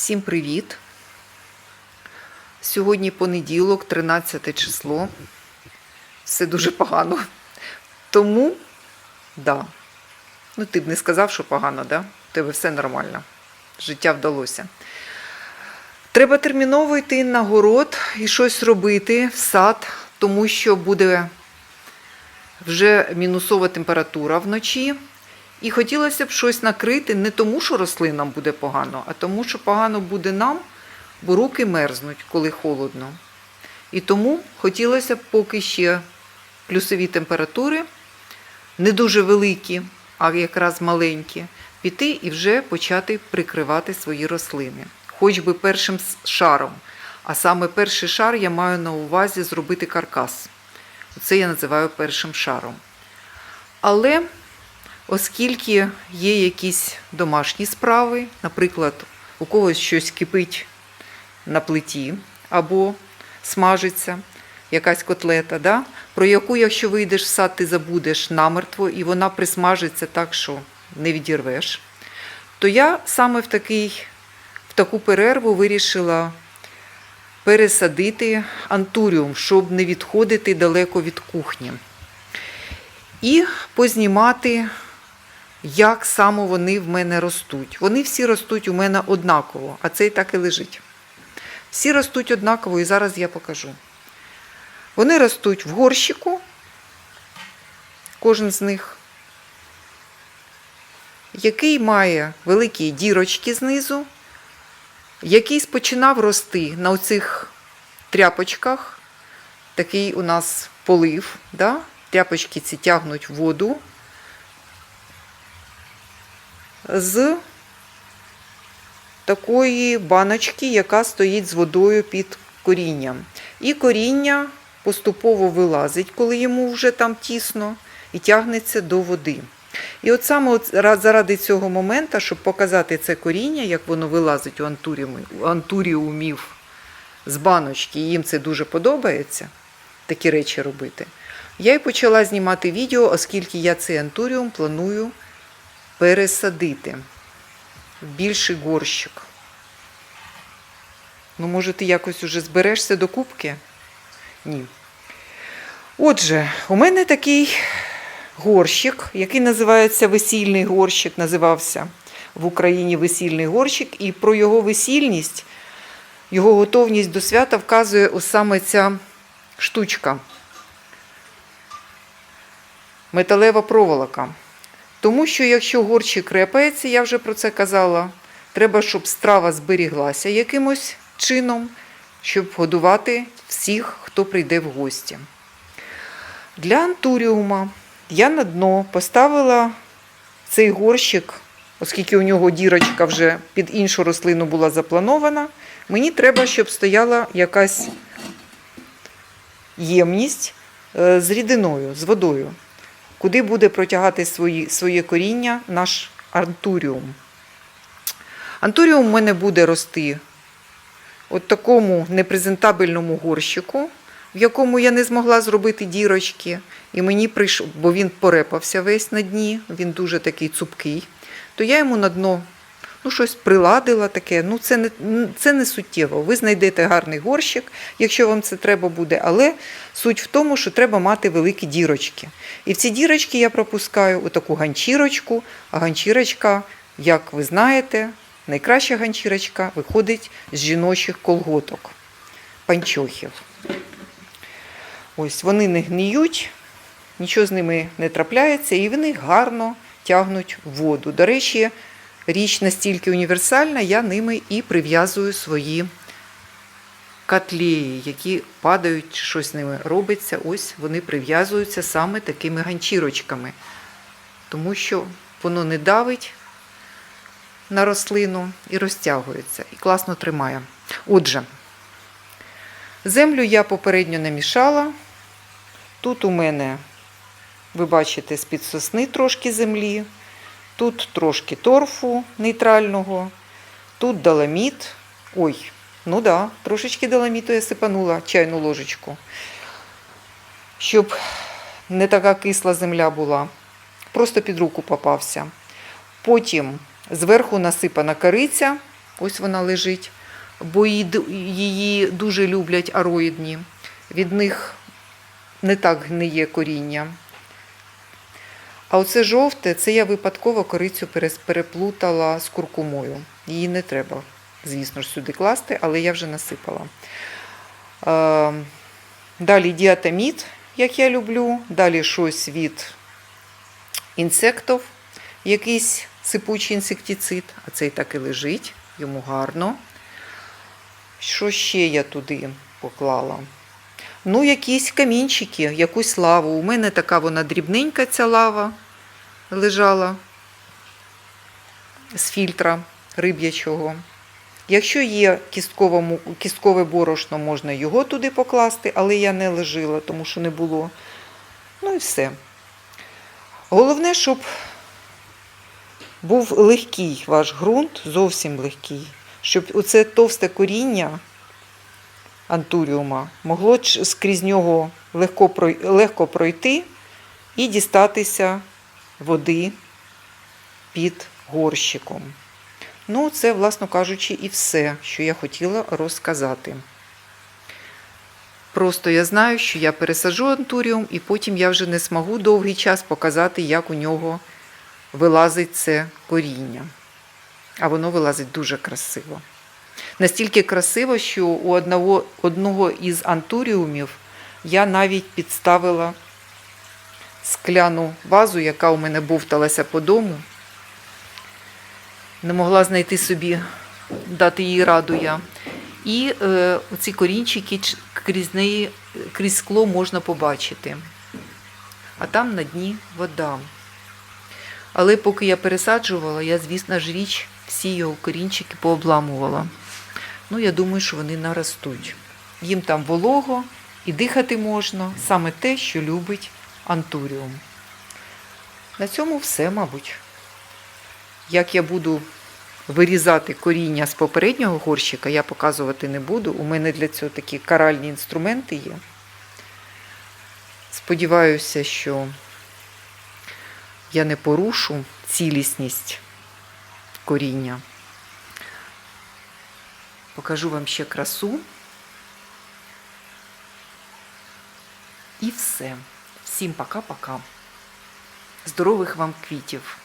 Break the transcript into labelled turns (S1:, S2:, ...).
S1: Всім привіт! Сьогодні понеділок, 13 число. Все дуже погано. Тому, да. Ну, ти б не сказав, що погано, да? У тебе все нормально. Життя вдалося. Треба терміново йти на город і щось робити в сад, тому що буде вже мінусова температура вночі. І хотілося б щось накрити не тому, що рослинам буде погано, а тому, що погано буде нам, бо руки мерзнуть, коли холодно. І тому хотілося б, поки ще плюсові температури, не дуже великі, а якраз маленькі, піти і вже почати прикривати свої рослини. Хоч би першим шаром. А саме перший шар я маю на увазі зробити каркас. Це я називаю першим шаром. Але Оскільки є якісь домашні справи, наприклад, у когось щось кипить на плиті або смажиться якась котлета, да? про яку, якщо вийдеш в сад, ти забудеш намертво, і вона присмажиться так, що не відірвеш, то я саме в, такий, в таку перерву вирішила пересадити антуріум, щоб не відходити далеко від кухні. І познімати як саме вони в мене ростуть. Вони всі ростуть у мене однаково, а цей так і лежить. Всі ростуть однаково, і зараз я покажу. Вони ростуть в горщику, кожен з них, який має великі дірочки знизу, який спочинав рости на оцих тряпочках. Такий у нас полив. Да? Тряпочки ці тягнуть воду з такої баночки, яка стоїть з водою під корінням. І коріння поступово вилазить, коли йому вже там тісно, і тягнеться до води. І от саме заради цього моменту, щоб показати це коріння, як воно вилазить у антуріумів з баночки, і їм це дуже подобається, такі речі робити. Я й почала знімати відео, оскільки я цей антуріум планую пересадити в більший горщик. Ну, може, ти якось уже зберешся до кубки? Ні. Отже, у мене такий горщик, який називається весільний горщик, називався в Україні весільний горщик, і про його весільність, його готовність до свята вказує ось саме ця штучка. Металева проволока. Тому що якщо горщик репається, я вже про це казала, треба, щоб страва зберіглася якимось чином, щоб годувати всіх, хто прийде в гості. Для антуріума я на дно поставила цей горщик, оскільки у нього дірочка вже під іншу рослину була запланована, мені треба, щоб стояла якась ємність е, з рідиною, з водою куди буде протягати свої, своє коріння наш антуріум. Антуріум в мене буде рости от такому непрезентабельному горщику, в якому я не змогла зробити дірочки. І мені прийшов, бо він порепався весь на дні, він дуже такий цупкий, то я йому на дно ну, щось приладила таке. Ну, це не це не суттєво. Ви знайдете гарний горщик, якщо вам це треба буде, але суть в тому, що треба мати великі дірочки. І в ці дірочки я пропускаю отаку ганчірочку, а ганчірочка, як ви знаєте, найкраща ганчірочка виходить з жіночих колготок, панчохів. Ось вони не гніють, нічого з ними не трапляється, і вони гарно тягнуть воду. До речі, річ настільки універсальна, я ними і прив'язую свої котлеї, які падають, щось з ними робиться. Ось вони прив'язуються саме такими ганчірочками, тому що воно не давить на рослину і розтягується, і класно тримає. Отже, землю я попередньо намішала. Тут у мене, ви бачите, з-під сосни трошки землі. Тут трошки торфу нейтрального, тут доломіт. Ой, ну да, трошечки доломіту я сипанула чайну ложечку, щоб не така кисла земля була. Просто під руку попався. Потім зверху насипана кориця Ось вона лежить, бо її дуже люблять ароїдні. Від них не так гниє коріння. А оце жовте, це я випадково корицю переплутала з куркумою. Її не треба, звісно ж, сюди класти, але я вже насипала. Е, Далі діатамід, як я люблю. Далі щось від інсектів, якийсь сипучий інсектицид, а цей так і лежить, йому гарно. Що ще я туди поклала? Ну, якісь камінчики, якусь лаву. У мене така вона дрібненька ця лава лежала з фільтра риб'ячого. Якщо є кісткове борошно, можна його туди покласти, але я не лежила, тому що не було. Ну і все. Головне, щоб був легкий ваш ґрунт, зовсім легкий, щоб оце товсте коріння антуріума могло скрізь нього легко, прой- легко пройти і дістатися води під горщиком. Ну, це, власно кажучи, і все, що я хотіла розказати. Просто я знаю, що я пересаджу антуріум, і потім я вже не змогу довгий час показати, як у нього вилазить це коріння. А воно вилазить дуже красиво. Настільки красиво, що у одного, одного із антуріумів я навіть підставила скляну вазу, яка у мене бовталася по дому. Не могла знайти собі, дати їй раду я. І е, оці корінчики крізь неї, крізь скло можна побачити. А там на дні вода. Але поки я пересаджувала, я, звісно ж, річ всі його корінчики пообламувала. Ну, я думаю, що вони наростуть. Їм там волого і дихати можна, саме те, що любить антуріум. На цьому все, мабуть. Як я буду вирізати коріння з попереднього горщика, я показувати не буду. У мене для цього такі каральні інструменти є. Сподіваюся, що я не порушу цілісність коріння. Покажу вам ще красу. І все. Всім пока-пока. Здорових вам квітів!